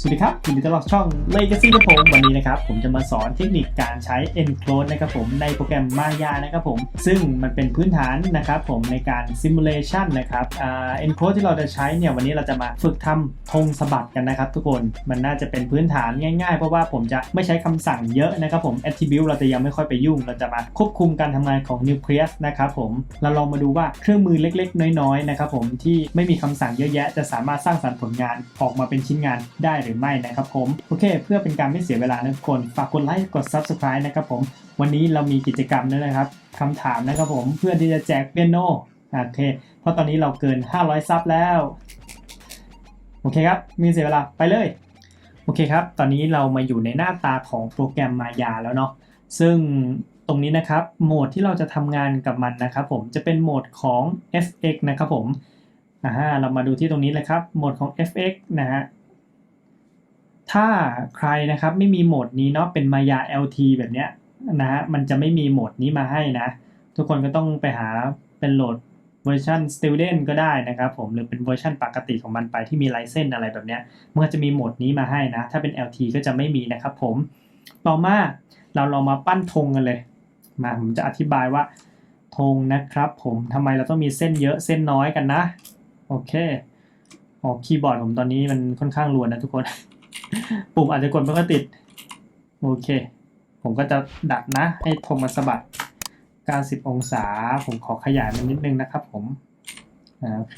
สวัสดีครับยินดีต้อนรับช่อง Legacy กับผมวันนี้นะครับผมจะมาสอนเทคนิคการใช้ Enclose นะครับผมในโปรแกรม Maya นะครับผมซึ่งมันเป็นพื้นฐานนะครับผมในการ Simulation นะครับ Enclose ที่เราจะใช้เนี่ยวันนี้เราจะมาฝึกทำธงสะบัดกันนะครับ ทุกคนมันน่าจะเป็นพื้นฐานง่ายๆ เพราะว่าผมจะไม่ใช้คำสั่งเยอะนะครับผม Attribute เราจะยังไม่ค่อยไปยุ่ง เราจะมาควบคุมการทำงานของ Nucleus นะครับผมเราลองมาดูว่าเครื่องมือเล็กๆ น้อยๆนะครับผมที่ไม่มีคำสั่งเยอะแยะจะสามารถสร้างสรรค์ผลงานออกมาเป็นชิ้นงานได้หรือไม่นะครับผมโอเค เพื่อเป็นการไม่เสียเวลานะทุกคนฝากกดไลค์กด Subscribe นะครับผมวันนี้เรามีกิจกรรมด้วยนะครับคำถามนะครับผมเพื่อที่จะแจกเปียโนโอเค เพราะตอนนี้เราเกิน 500 ซับแล้ว โอเคครับไมีเสียเวลาไปเลย โอเคครับ ตอนนี้เรามาอยู่ในหน้าตาของโปรแกรมมายาแล้วเนาะ ซึ่งตรงนี้นะครับ โหมดที่เราจะทำงานกับมันนะครับผม จะเป็นโหมดของ fx นะครับผมอ่าเรามาดูที่ตรงนี้เลยครับ โหมดของ fx นะฮะ ถ้าใครนะครับไม่มีโหมดนี้เนาะเป็นมายา lt แบบเนี้ยนะฮะมันจะไม่มีโหมดนี้มาให้นะ ทุกคนก็ต้องไปหาเป็นโหลดเวอร์ชัน student ก็ได้นะครับผมหรือเป็นเวอร์ชันปกติของมันไปที่มีไลเซนอะไรแบบเนี้ยมันก็จะมีโหมดนี้มาให้นะ ถ้าเป็น LT ก็จะไม่มีนะครับผมต่อมาเราลองมาปั้นธงกันเลยมาผมจะอธิบายว่าธงนะครับผมทำไมเราต้องมีเส้นเยอะเส้นน้อยกันนะโอเคออกคีย์บอร์ดผมตอนนี้มันค่อนข้างรวนนะทุกคน ปุ่มอาจจะกดไม่ค่อยติด โอเค ผมก็จะดัดนะ ให้ธงมันสะบัด 90 องศา ผมขอขยายมันนิดนึงนะครับผม โอเค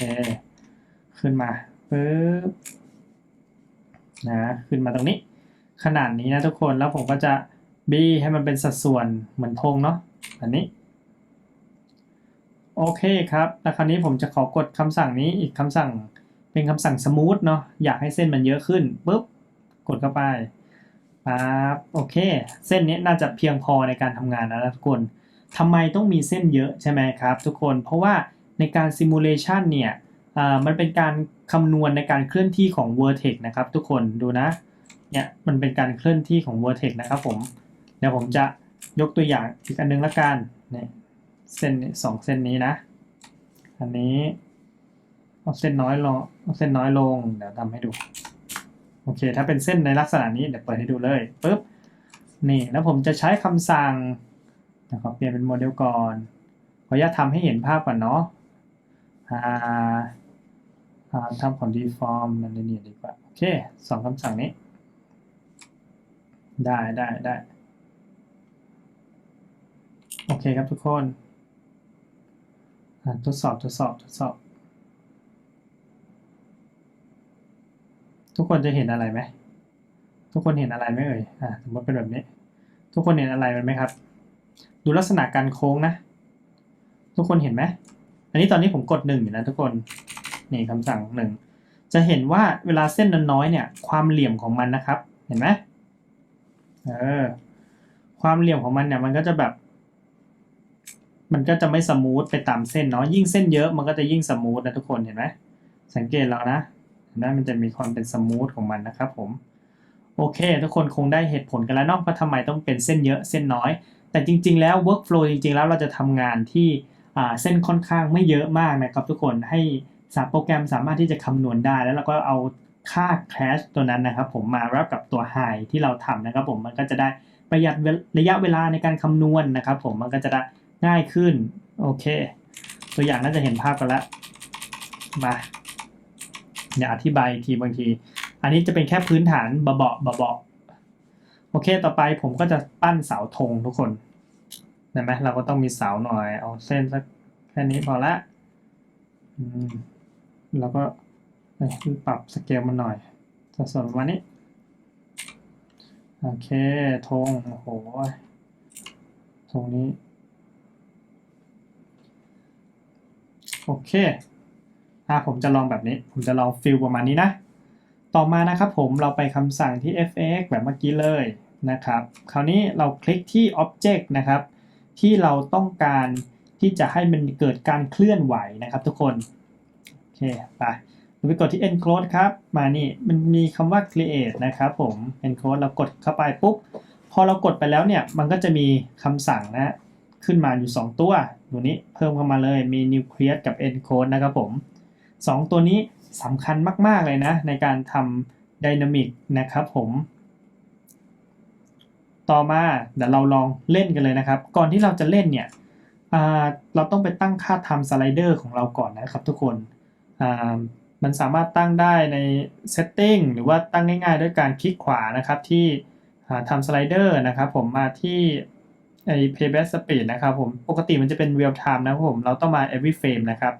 ขึ้นมาปึ๊บนะขึ้นมาตรงนี้ ขนาดนี้นะทุกคนแล้วผมก็จะบี้ให้มันเป็นสัดส่วนเหมือนธงเนาะอันนี้ โอเคครับ แล้วคราวนี้ผมจะขอกดคำสั่งนี้อีกคำสั่งเป็นคำสั่ง smooth เนาะอยากให้เส้นมันเยอะขึ้นปุ๊บ กดเข้าไปปั๊บโอเค เส้นนี้น่าจะเพียงพอในการทำงานแล้วนะทุกคนทำไมต้องมีเส้นเยอะใช่ไหมครับ ทุกคนเพราะว่าในการ simulation เนี่ยมันเป็นการคำนวณในการเคลื่อนที่ของ vertex นะครับ ทุกคนดูนะเนี่ยมันเป็นการเคลื่อนที่ของ vertex นะครับผมเดี๋ยวผมจะยกตัวอย่างอีกอันนึงละกันเนี่ยเส้นสองเส้นนี้นะ อันนี้เอาเส้นน้อยลงเอาเส้นน้อยลงเดี๋ยวทำให้ดู อเคถ้าเป็นเส้นในลักษณะนี้เดี๋ยวเปิดให้ดูเลยปุ๊บนี่แล้วผมจะใช้คำสั่งนะครับเปลี่ยนเป็นโมเดลก่อนขออนุญาตทำให้เห็นภาพก่อนเนาะอ่าทำของ deform มันเนี่ยดีกว่าโอเคสองคำสั่งนี้ ได้ได้ได้โอเคครับทุกคนทดสอบทดสอบทดสอบ ทุกคนจะเห็นอะไรไหม ทุกคนเห็นอะไรไหมเอ่ย อ่าสมมติเป็นแบบนี้ ทุกคนเห็นอะไรไหมครับ ดูลักษณะการโค้งนะ ทุกคนเห็นไหม อันนี้ตอนนี้ผมกดหนึ่งอยู่นะทุกคน นี่คำสั่งหนึ่ง จะเห็นว่าเวลาเส้นน้อยเนี่ย ความเหลี่ยมของมันนะครับ เห็นไหมเออ ความเหลี่ยมของมันเนี่ยมันก็จะแบบ มันก็จะไม่สมูทไปตามเส้นเนาะ ยิ่งเส้นเยอะมันก็จะยิ่งสมูทนะทุกคนเห็นไหมสังเกตแล้วนะ นไหมมันจะมีความเป็นสมูทของมันนะครับผมโอเค ทุกคนคงได้เหตุผลกันแล้วเนาะว่าทำไมต้องเป็นเส้นเยอะเส้นน้อย แต่จริง ๆ แล้ว workflow จริง ๆ แล้วเราจะทำงานที่เส้นค่อนข้างไม่เยอะมากนะครับทุกคนให้สาโปรแกรมสามารถที่จะคำนวณได้ แล้วเราก็เอาค่า clash ตัวนั้นนะครับ ผมมารับกับตัว high ที่เราทำนะครับ ผมมันก็จะได้ประหยัดระยะเวลาในการคำนวณนะครับ ผมมันก็จะได้ง่ายขึ้นโอเค ตัวอย่างน่าจะเห็นภาพกันแล้วมา เดี๋ยวอธิบายทีบางที อันนี้จะเป็นแค่พื้นฐานเบาๆเบาๆโอเค ต่อไปผมก็จะปั้นเสาธงทุกคนเห็นไหมเราก็ต้องมีเสาหน่อย เอาเส้นสักแค่นี้พอละอืมแล้วก็ปรับสเกลมันหน่อยสัดส่วนประมาณนี้ โอเคธงโอ้โหธงนี้ โอเค อะผมจะลองแบบนี้ ผมจะลองฟิลประมาณนี้นะ ต่อมานะครับผมเราไปคำสั่งที่ fx แบบเมื่อกี้เลยนะครับ คราวนี้เราคลิกที่ object นะครับ ที่เราต้องการที่จะให้มันเกิดการเคลื่อนไหวนะครับทุกคน โอเคไปเราไปกดที่ enclose ครับ มานี่มันมีคำว่า create นะครับผม enclose เรากดเข้าไปปุ๊บ พอเรากดไปแล้วเนี่ย มันก็จะมีคำสั่งนะ ขึ้นมาอยู่ 2 ตัว ตัวนี้เพิ่มเข้ามาเลย มี nucleus กับ encode นะครับผม 2 ตัวนี้สำคัญมาก ๆ เลยนะ ในการทำ Dynamic นะครับผม ต่อมาเดี๋ยวเราลองเล่นกันเลยนะครับ ก่อนที่เราจะเล่นเนี่ยเราต้องไปตั้งค่า time slider ของเราก่อนนะครับทุกคนมันสามารถตั้งได้ใน setting หรือว่าตั้งง่าย ๆ ด้วยการคลิกขวานะครับที่อ่า time slider นะครับผมมาที่ไอ้ playback speed นะครับผม ปกติมันจะเป็น real time นะครับผม เราต้องมา every frame นะครับ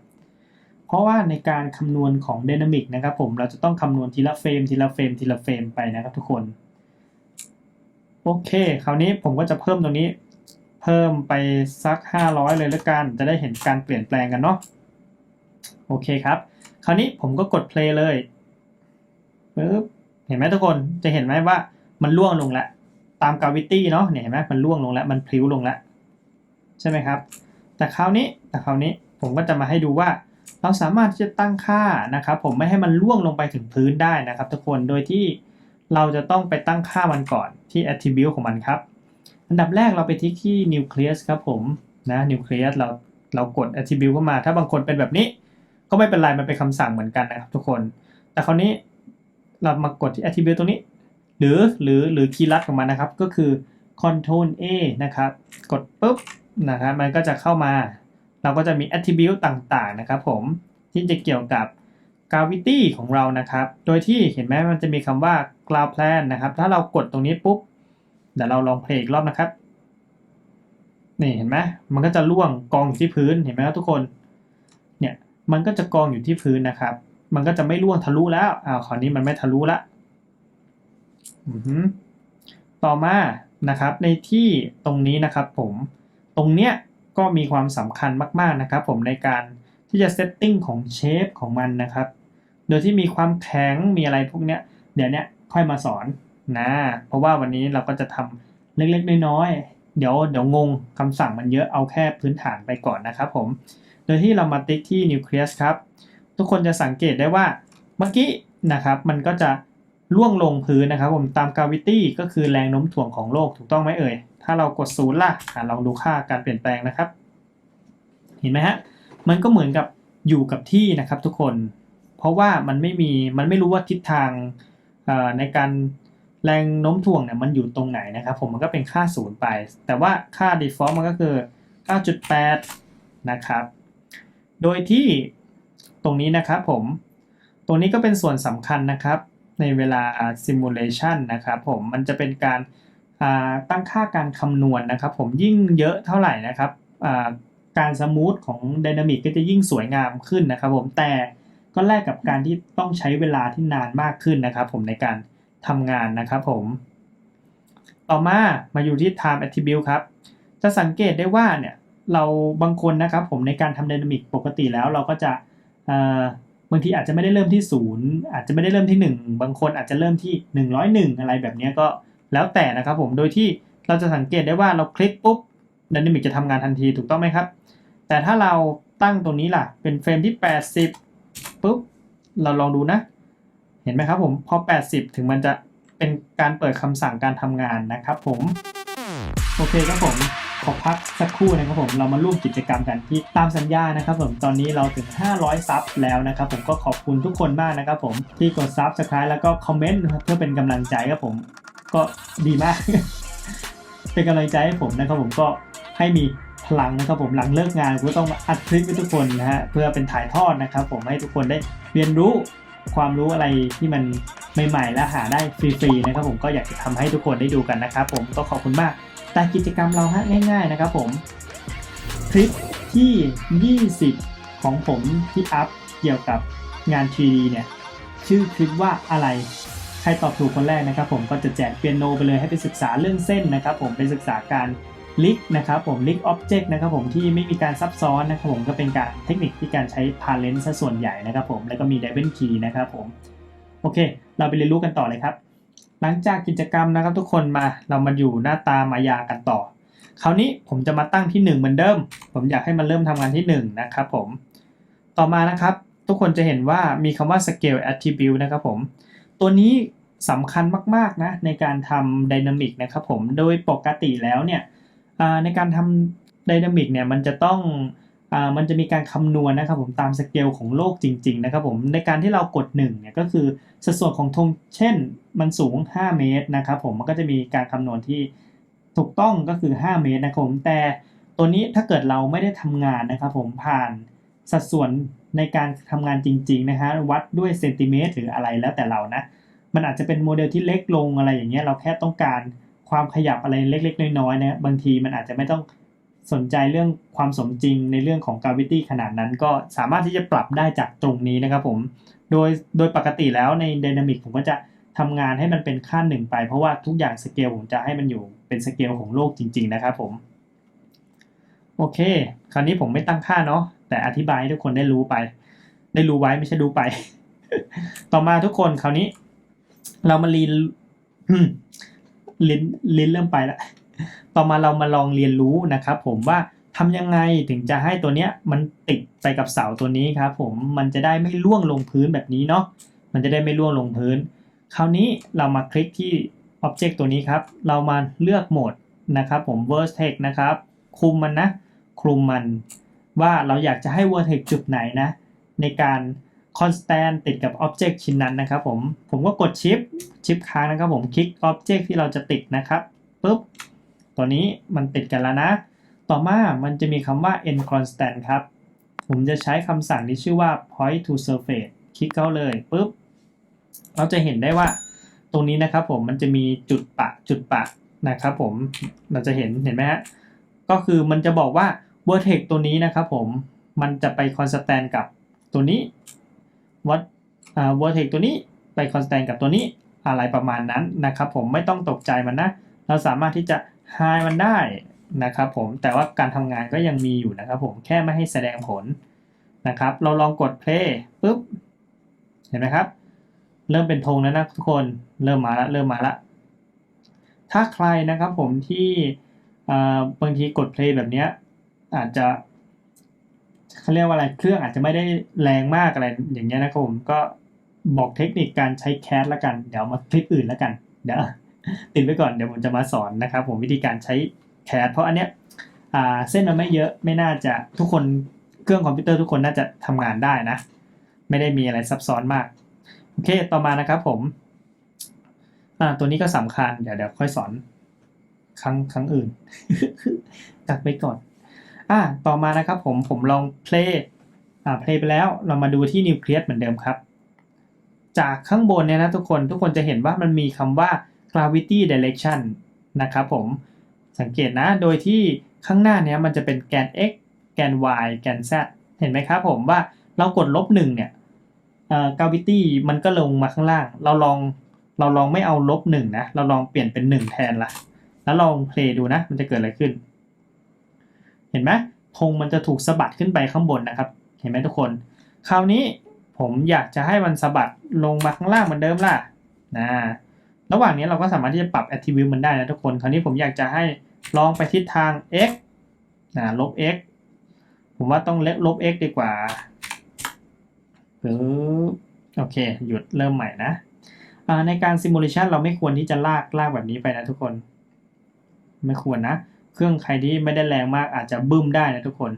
เพราะว่าในการคำนวณของ Dynamic นะครับผมเราจะต้องคำนวณทีละเฟรมทีละเฟรมทีละเฟรมไปนะครับทุกคนโอเคคราวนี้ผมก็จะเพิ่มตรงนี้เพิ่มไปสัก 500 เลยแล้วกัน จะได้เห็นการเปลี่ยนแปลงกันเนาะโอเคครับ คราวนี้ผมก็กด play เลยปึ๊บเห็นไหมทุกคนจะเห็นไหมว่ามันล่วงลงแล้วตาม gravity เนาะเนี่ยเห็นไหมมันล่วงลงแล้วมันพลิ้วลงแล้วใช่ไหมครับ แต่คราวนี้แต่คราวนี้ผมก็จะมาให้ดูว่า เราสามารถที่จะตั้งค่านะครับ ผมไม่ให้มันล่วงลงไปถึงพื้นได้นะครับ ทุกคนโดยที่เราจะต้องไปตั้งค่ามันก่อนที่ attribute ของมันครับ อันดับแรกเราไปที่ที่ nucleus ครับผมนะ nucleus เราเรากด attribute เข้ามา ถ้าบางคนเป็นแบบนี้ ก็ไม่เป็นไรมันเป็นคำสั่งเหมือนกันนะครับ ทุกคน แต่คราวนี้เรามากดที่ attribute ตรงนี้ หรือหรือหรือคีย์ลัดของมันนะครับก็คือ control A นะครับ กดปุ๊บนะครับมันก็จะเข้ามา เราก็จะมี attribute ต่างๆนะครับผมที่จะเกี่ยวกับ gravity ของเรานะครับ โดยที่เห็นไหมมันจะมีคำว่า ground plan นะครับ ถ้าเรากดตรงนี้ปุ๊บ เดี๋ยวเราลองเพลงอีกรอบนะครับ นี่เห็นไหมมันก็จะล่วงกองอยู่ที่พื้น เห็นไหมครับทุกคน เนี่ย มันก็จะกองอยู่ที่พื้นนะครับ มันก็จะไม่ล่วงทะลุแล้ว อ้าว คราวนี้มันไม่ทะลุละอือหือต่อมา นะครับ ในที่ตรงนี้นะครับผม ตรงเนี้ย ก็มีความสำคัญมากๆนะครับผมในการที่จะเซตติ้งของเชฟของมันนะครับ โดยที่มีความแข็งมีอะไรพวกเนี้ยเดี๋ยวเนี้ยค่อยมาสอนนะเพราะว่าวันนี้เราก็จะทำเล็กๆน้อยๆเดี๋ยวเดี๋ยวงงคำสั่งมันเยอะเอาแค่พื้นฐานไปก่อนนะครับผม โดยที่เรามาติ๊กที่ nucleus ครับ ทุกคนจะสังเกตได้ว่าเมื่อกี้นะครับมันก็จะล่วงลงพื้นนะครับผมตาม gravity ก็คือแรงโน้มถ่วงของโลกถูกต้องไหมเอ่ย ถ้าเรากดศูนย์ล่ะลองดูค่าการเปลี่ยนแปลงนะครับ เห็นไหมฮะ มันก็เหมือนกับอยู่กับที่นะครับทุกคน เพราะว่ามันไม่มี มันไม่รู้ว่าทิศทางในการแรงโน้มถ่วงเนี่ยมันอยู่ตรงไหนนะครับ ผมมันก็เป็นค่าศูนย์ไป แต่ว่าค่า default มันก็คือ 9.8 นะครับ โดยที่ตรงนี้นะครับผม ตรงนี้ก็เป็นส่วนสำคัญนะครับ ในเวลา simulation นะครับผม มันจะเป็นการ ตั้งค่าการคำนวณนะครับ ผมยิ่งเยอะเท่าไหร่นะครับการสมูทของ Dynamic ก็จะยิ่งสวยงามขึ้นนะครับ ผมแต่ก็แลกกับการที่ต้องใช้เวลาที่นานมากขึ้นนะครับ ผมในการทำงานนะครับผม ต่อมามาอยู่ที่ time attribute ครับ จะสังเกตได้ว่าเนี่ยเราบางคนนะครับผมในการทำ Dynamic ปกติแล้วเราก็จะบางทีอาจจะไม่ได้เริ่มที่ศูนย์อาจจะไม่ได้เริ่มที่ 1 บางคนอาจจะเริ่มที่ 101 อะไรแบบนี้ก็ แล้วแต่นะครับผม โดยที่เราจะสังเกตได้ว่าเราคลิกปุ๊บ Dynamic จะทำงานทันทีถูกต้องไหมครับ แต่ถ้าเราตั้งตรงนี้ล่ะ เป็นเฟรมที่ 80ปุ๊บ เราลองดูนะ เห็นไหมครับผม พอ 80 ถึงมันจะเป็นการเปิดคำสั่งการทำงานนะครับผม โอเคครับผมขอพักสักครู่นะครับผมเรามาร่วมกิจกรรมกันที่ตามสัญญานะครับผมตอนนี้เราถึง 500 ซับแล้วนะครับผมก็ขอบคุณทุกคนมากนะครับผมที่กดซับสไครต์แล้วก็คอมเมนต์เพื่อเป็นกำลังใจครับผม ก็ดีมาก เป็นกำลังใจให้ผมนะครับผมก็ให้มีพลังนะครับผมหลังเลิกงานก็ต้องมาอัดคลิปให้ทุกคนนะฮะเพื่อเป็นถ่ายทอดนะครับ ผมให้ทุกคนได้เรียนรู้ความรู้อะไรที่มันใหม่ๆ และหาได้ฟรีๆนะครับผมก็อยากจะทำให้ทุกคนได้ดูกันนะครับผมก็ขอบคุณมากแต่กิจกรรมเราฮะง่าย ๆนะครับผมคลิปที่ 20 ของผมที่อัพเกี่ยวกับงาน 3D เนี่ยชื่อคลิปว่าอะไร ใครตอบถูกคนแรกนะครับผมก็จะแจกเปียโนไปเลยให้ไปศึกษาเรื่องเส้นนะครับผมไปศึกษาการลิกนะครับผมลิกอ็อบเจกต์นะครับผมที่ไม่มีการซับซ้อนนะครับผมก็เป็นการเทคนิคที่การใช้พาเลนซ์ส่วนใหญ่นะครับผมแล้วก็มี d ด v เ n นคีย์นะครับผมโอเค เราไปเรียนรู้กันต่อเลยครับ หลังจากกิจกรรมนะครับทุกคนมาเรามาอยู่หน้าตามายากันต่อ คราวนี้ผมจะมาตั้งที่ 1 เหมือนเดิม ผมอยากให้มันเริ่มทำงานที่ 1 นะครับผม ต่อมานะครับ ทุกคนจะเห็นว่ามีคำว่า scale attribute นะครับผม ตัวนี้สำคัญมากๆนะในการทำ Dynamic นะครับผมโดยปกติแล้วเนี่ยในการทำ Dynamic เนี่ยมันจะต้องอมันจะมีการคำนวณนะครับผมตามสเกลของโลกจริงๆนะครับผมในการที่เรากด1เนี่ยก็คือสัดส่วนของธงเช่นมันสูง 5 เมตรนะครับผมมันก็จะมีการคำนวณที่ถูกต้องก็คือ 5 เมตรนะครับผมแต่ตัวนี้ถ้าเกิดเราไม่ได้ทำงานนะครับผมผ่านสัดส่วน ในการทำงานจริงๆนะฮะวัดด้วยเซนติเมตรหรืออะไรแล้วแต่เรานะมันอาจจะเป็นโมเดลที่เล็กลงอะไรอย่างเงี้ยเราแค่ต้องการความขยับอะไรเล็กๆ น้อยๆนะบางทีมันอาจจะไม่ต้องสนใจเรื่องความสมจริงในเรื่องของ gravity ขนาดนั้น ก็สามารถที่จะปรับได้จากตรงนี้นะครับผมโดยโดยปกติแล้วใน Dynamic ผมก็จะทำงานให้มันเป็นขั้นหนึ่งไป เพราะว่าทุกอย่างสเกลผมจะให้มันอยู่เป็นสเกลของโลกจริง ๆ นะครับผมโอเค คราวนี้ผมไม่ตั้งค่าเนาะ แต่อธิบายให้ทุกคนได้รู้ไป ได้รู้ไว้ไม่ใช่รู้ไป ต่อมาทุกคนคราวนี้ เรามาเรียนลิ้นลิ้นเริ่มไปแล้วต่อมาเรามาลองเรียนรู้นะครับ ผมว่าทำยังไงถึงจะให้ตัวเนี้ยมันติดไปกับเสาตัวนี้ครับผมมันจะได้ไม่ล่วงลงพื้นแบบนี้เนาะมันจะได้ไม่ล่วงลงพื้น คราวนี้เรามาคลิกที่ Object ตัวนี้ครับ เรามาเลือกโหมดนะครับผม Vertex นะครับ คุมมันนะคลุมมัน ว่าเราอยากจะให้ Vertex จุดไหนนะ ในการ constant ติดกับ object ชิ้นนั้นนะครับผมผมก็กด shift shift ค้างนะครับผมคลิก object ที่เราจะติดนะครับปุ๊บตัวนี้มันติดกันแล้วนะ ต่อมามันจะมีคำว่า end constant ครับ ผมจะใช้คำสั่งที่ชื่อว่า point to surface คลิกเข้าเลยปุ๊บเราจะเห็นได้ว่าตรงนี้นะครับผมมันจะมีจุดปะจุดปะนะครับผมเราจะเห็นเห็นไหมฮะก็คือมันจะบอกว่า vertex ตัวนี้นะครับผมมันจะไป constant กับตัวนี้วัดอ่า vertex ตัวนี้ไป constant กับตัวนี้อะไรประมาณนั้นนะครับผมไม่ต้องตกใจมันนะ เราสามารถที่จะ hide มันได้นะครับผมแต่ว่าการทำงานก็ยังมีอยู่นะครับผมแค่ไม่ให้แสดงผลนะครับ เราลองกด play ปุ๊บ เห็นไหมครับ เริ่มเป็นธงแล้วนะทุกคนเริ่มมาแล้วเริ่มมาแล้วถ้าใครนะครับผมที่บางทีกด play แบบเนี้ย อาจจะเขาเรียกว่าอะไรเครื่องอาจจะไม่ได้แรงมากอะไรอย่างเงี้ยนะครับผมก็บอกเทคนิคการใช้แคสละกัน เดี๋ยวมาคลิปอื่นละกันเดี๋ยวติดไว้ก่อนเดี๋ยวผมจะมาสอนนะครับผมวิธีการใช้แคสเพราะอันเนี้ยเส้นมันไม่เยอะไม่น่าจะทุกคนเครื่องคอมพิวเตอร์ทุกคนน่าจะทำงานได้นะ ไม่ได้มีอะไรซับซ้อนมากโอเคต่อมานะครับผมตัวนี้ก็สำคัญเดี๋ยวเดี๋ยวค่อยสอนครั้งครั้งอื่นกักไปก่อน อ่าต่อมานะครับผมผมลอง play อ่า play ไปแล้วเรามาดูที่นิวเคลียสเหมือนเดิมครับ จากข้างบนเนี่ยนะทุกคนทุกคนจะเห็นว่ามันมีคำว่า gravity direction นะครับผมสังเกตนะโดยที่ข้างหน้าเนี้ยมันจะเป็นแกน x แกน y แกน z เห็นไหมครับผมว่าเรากดลบหนึ่งเนี่ยเอ่อ gravity มันก็ลงมาข้างล่าง เราลองเราลองไม่เอาลบหนึ่งนะ เราลองเปลี่ยนเป็นหนึ่งแทนละแล้วลอง play ดูนะ มันจะเกิดอะไรขึ้น เห็นไหมธงมันจะถูกสะบัดขึ้นไปข้างบนนะครับ เห็นไหมทุกคน คราวนี้ผมอยากจะให้มันสะบัดลงมาข้างล่างเหมือนเดิมล่ะนะระหว่างนี้เราก็สามารถที่จะปรับ attribute มันได้นะทุกคน คราวนี้ผมอยากจะให้ลองไปทิศทาง x นะลบ x ผมว่าต้องเล็ลบ x ดีกว่าปึ๊บโอเค หยุดเริ่มใหม่นะในการ simulation เราไม่ควรที่จะลากลากแบบนี้ไปนะทุกคน ไม่ควรนะ เครื่องใครที่ไม่ได้แรงมากอาจจะบึ้มได้นะทุกคน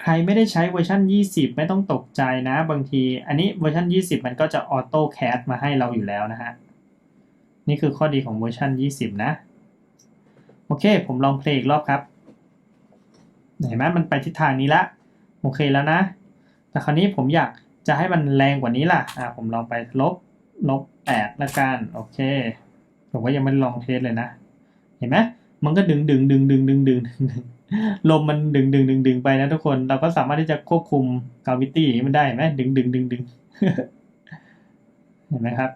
ใครไม่ได้ใช้เวอร์ชัน20 ไม่ต้องตกใจนะ บางที อันนี้เวอร์ชัน20 มันก็จะออโต้แคสมาให้เราอยู่แล้วนะฮะ นี่คือข้อดีของเวอร์ชัน20 นะ โอเค ผมลองเพลงอีกรอบครับเห็นไหมมันไปทิศทางนี้ละโอเคแล้วนะ แต่คราวนี้ผมอยากจะให้มันแรงกว่านี้ล่ะอ่าผมลองไปลบลบ8ละกัน โอเค ผมก็ยังไม่ลองเทสเลยนะ เห็นไหมมันก็ดึงดึงดึงดึงดึงดึงดึงลมมันดึงดึงดึงดึงไปนะทุกคนเราก็สามารถที่จะควบคุมกาวิตี้มันได้ไหมดึงดึงดึงดึงเห็นไหมครับ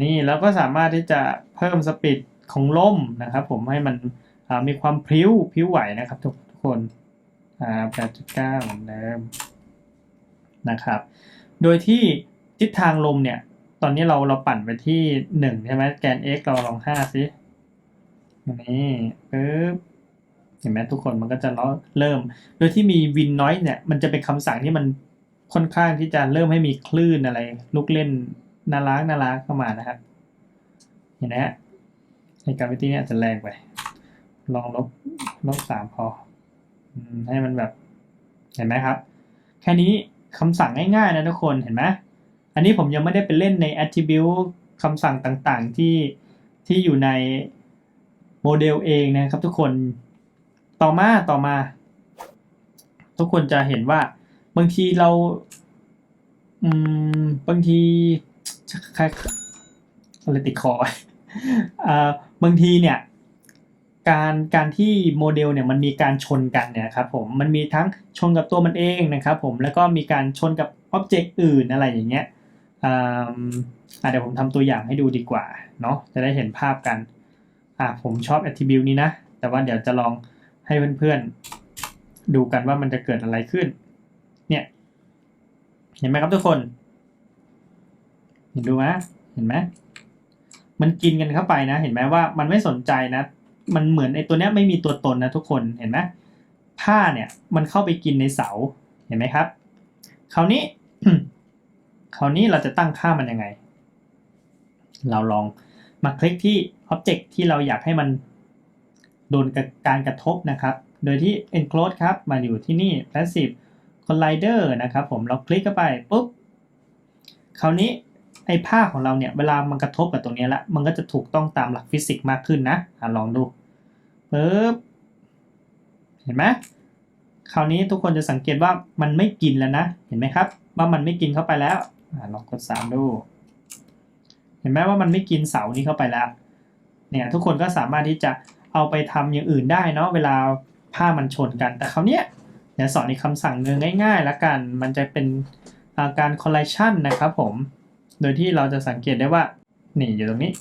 นี่เราก็สามารถที่จะเพิ่มสปีดของลมนะครับ ผมให้มันมีความพลิ้วพลิ้วไหวนะครับทุกคนอ่า8.9เหมือนเดิมนะครับ โดยที่ทิศทางลมเนี่ย ตอนนี้เราเราปั่นไปที่หนึ่งใช่ไหมแกน x เราลองห้าสินี่ปึ๊บเห็นไหมทุกคนมันก็จะเริ่ม โดยที่มีวินน้อยเนี่ย มันจะเป็นคำสั่งที่มันค่อนข้างที่จะเริ่มให้มีคลื่นอะไร ลูกเล่นน่ารักน่ารักเข้ามานะครับเห็นไหมฮะไอ้กราฟิตี้เนี่ยจะแรงไป ลองลบลบสามพอให้มันแบบ เห็นไหมครับ แค่นี้คำสั่งง่ายๆนะทุกคนเห็นไหม อันนี้ผมยังไม่ได้ไปเล่นใน attribute คำสั่งต่างๆที่ที่อยู่ในโมเดลเองนะครับทุกคนต่อมาต่อมา ทุกคนจะเห็นว่าบางทีเราอืมบางทีใครอะไรติดคออ่าบางทีเนี่ยการการที่โมเดลเนี่ยมันมีการชนกันเนี่ยครับผมมันมีทั้งชนกับตัวมันเองนะครับผมแล้วก็มีการชนกับอ็อบเจกต์อื่นอะไรอย่างเงี้ย อ่าเดี๋ยวผมทำตัวอย่างให้ดูดีกว่าเนาะจะได้เห็นภาพกันอะผมชอบ attribute นี้นะ แต่ว่าเดี๋ยวจะลองให้เพื่อนๆ ดูกันว่ามันจะเกิดอะไรขึ้น เนี่ย เห็นไหมครับทุกคน เห็นดูไหมเห็นไหมมันกินกันเข้าไปนะ เห็นไหมว่ามันไม่สนใจนะ มันเหมือนไอ้ตัวเนี้ยไม่มีตัวตนนะทุกคนเห็นไหมผ้าเนี่ยมันเข้าไปกินในเสาเห็นไหมครับ คราวนี้ คราวนี้เราจะตั้งค่ามันยังไง เราลองมาคลิกที่ Object ที่เราอยากให้มันโดนการกระทบนะครับ โดยที่ enclose ครับ มาอยู่ที่นี่ passive collider นะครับผม เราคลิกเข้าไปปุ๊บ คราวนี้ไอ้ผ้าของเราเนี่ย เวลามันกระทบกับตรงนี้ละ มันก็จะถูกต้องตามหลักฟิสิกส์มากขึ้นนะอะลองดูปุ๊บ เห็นไหมคราวนี้ทุกคนจะสังเกตว่ามันไม่กินแล้วนะ เห็นไหมครับ ว่ามันไม่กินเข้าไปแล้ว ลองกดสามดู เห็นไหมว่ามันไม่กินเสานี้เข้าไปแล้ว เนี่ยทุกคนก็สามารถที่จะเอาไปทำอย่างอื่นได้เนาะเวลาผ้ามันชนกัน แต่คราวเนี้ยเดี๋ยวสอนในคำสั่งเนื้อง่ายๆล้วกัน มันจะเป็นาการ collision นะครับผม โดยที่เราจะสังเกตได้ว่า นี่อยู่ตรงนี้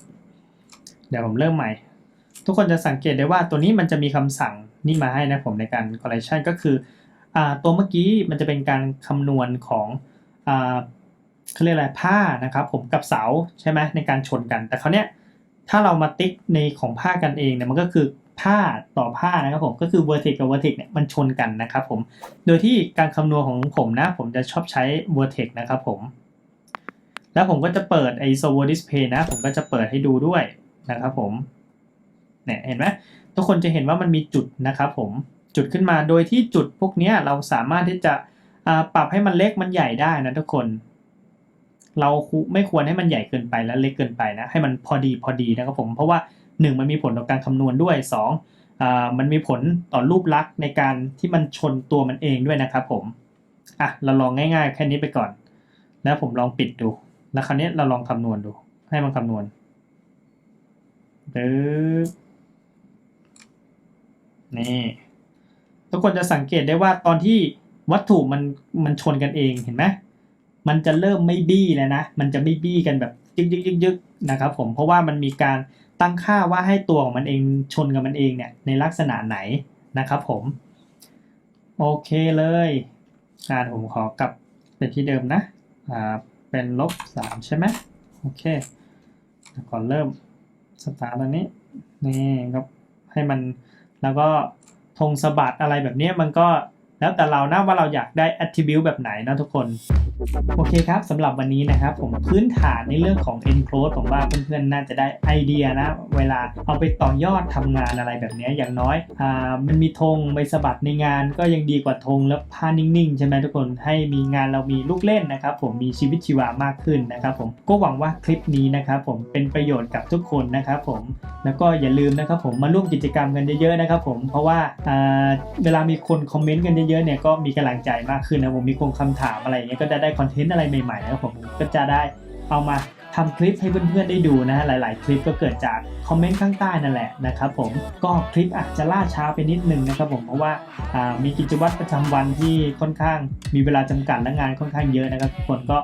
เดี๋ยวผมเริ่มใหม่ ทุกคนจะสังเกตได้ว่าตัวนี้มันจะมีคำสั่งนี่มาให้นะผมในการ collision ก็คืออตัวเมื่อกี้มันจะเป็นการคำนวณของอ เขาเรียกอะไรผ้านะครับ ผมกับเสาใช่ไหมในการชนกัน แต่คราเนี้ยถ้าเรามาติ๊กในของผ้ากันเองเนี่ยมันก็คือผ้าต่อผ้านะครับผมก็คือ vertex กับ vertex เนี่ยมันชนกันนะครับผมโดยที่การคำนวณของผมนะ ผมจะชอบใช้ vertex นะครับผม แล้วผมก็จะเปิดไอ้ server display นะ ผมก็จะเปิดให้ดูด้วยนะครับผมเนี่ยเห็นไหมทุกคนจะเห็นว่ามันมีจุดนะครับผมจุดขึ้นมาโดยที่จุดพวกนี้เราสามารถที่จะปรับให้มันเล็กมันใหญ่ได้นะทุกคน เราไม่ควรให้มันใหญ่เกินไปและเล็กเกินไปนะให้มันพอดีพอดีนะครับผมเพราะว่า 1 มันมีผลต่อการคำนวณด้วย2อ่ามันมีผลต่อรูปลักษณ์ในการที่มันชนตัวมันเองด้วยนะครับผมอะเราลองง่ายๆ แค่นี้ไปก่อน แล้วผมลองปิดดู แล้วคราวนี้เราลองคำนวณดู ให้มันคำนวณปึ๊บนี่ทุกคนจะสังเกตได้ว่าตอนที่วัตถุมันมันชนกันเองเห็นไหม มันจะเริ่มไม่บี้แล้วนะ มันจะไม่บี้กันแบบยึกยึกยึกยึกนะครับผม เพราะว่ามันมีการตั้งค่าว่าให้ตัวของมันเองชนกับมันเองเนี่ยในลักษณะไหนนะครับผม โอเคเลยอ่าผมขอกลับไปที่เดิมนะ อ่า เป็นลบสามใช่ไหมโอเคก่อนเริ่มสตาร์ตรงนี้ นี่ก็ให้มันแล้วก็ธงสะบัดอะไรแบบนี้มันก็ แล้วแต่เรานะว่าเราอยากได้ attribute แบบไหนนะทุกคน โอเคครับสำหรับวันนี้นะครับ ผมพื้นฐานในเรื่องของ enclose ผมว่าเพื่อนๆน่าจะได้ไอเดียนะ เวลาเอาไปต่อยอดทำงานอะไรแบบนี้อย่างน้อยอ่ามันมีธงใบสะบัดในงานก็ยังดีกว่าธงแล้วผ้านิ่งๆ ใช่ไหมทุกคนให้มีงานเรามีลูกเล่นนะครับ ผมมีชีวิตชีวามากขึ้นนะครับ ผมก็หวังว่าคลิปนี้นะครับผมเป็นประโยชน์กับทุกคนนะครับผมแล้วก็อย่าลืมนะครับผมมาร่วมกิจกรรมกันเยอะๆนะครับผมเพราะว่าอ่าเวลามีคนคอมเมนต์กันเยอะๆเนี่ยก็มีกำลังใจมากขึ้นนะผมมีคงคำถามอะไรเงี้ยก็จะได้คอนเทนต์อะไรใหม่ๆนะครับผมก็จะได้เอามาทำคลิปให้เพื่อนๆได้ดูนะฮะหลาย ๆ คลิปก็เกิดจากคอมเมนต์ข้างใต้นั่นแหละนะครับผมก็คลิปอาจจะล่าช้าไปนิดนึงนะครับผมเพราะว่าามีกิจวัตรประจำวันที่ค่อนข้างมีเวลาจำกัดและงานค่อนข้างเยอะนะครับทุกคนก็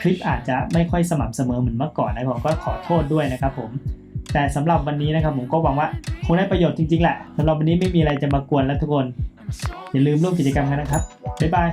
คลิปอาจจะไม่ค่อยสม่ำเสมอเหมือนเมื่อก่อนนะครับผมก็ขอโทษด้วยนะครับผม แต่สำหรับวันนี้นะครับผมก็หวังว่าคงได้ประโยชน์จริงๆแหละสำหรับวันนี้ไม่มีอะไรจะมากวนแล้วทุกคน อย่าลืมร่วมกิจกรรมกันนะครับ บ๊ายบาย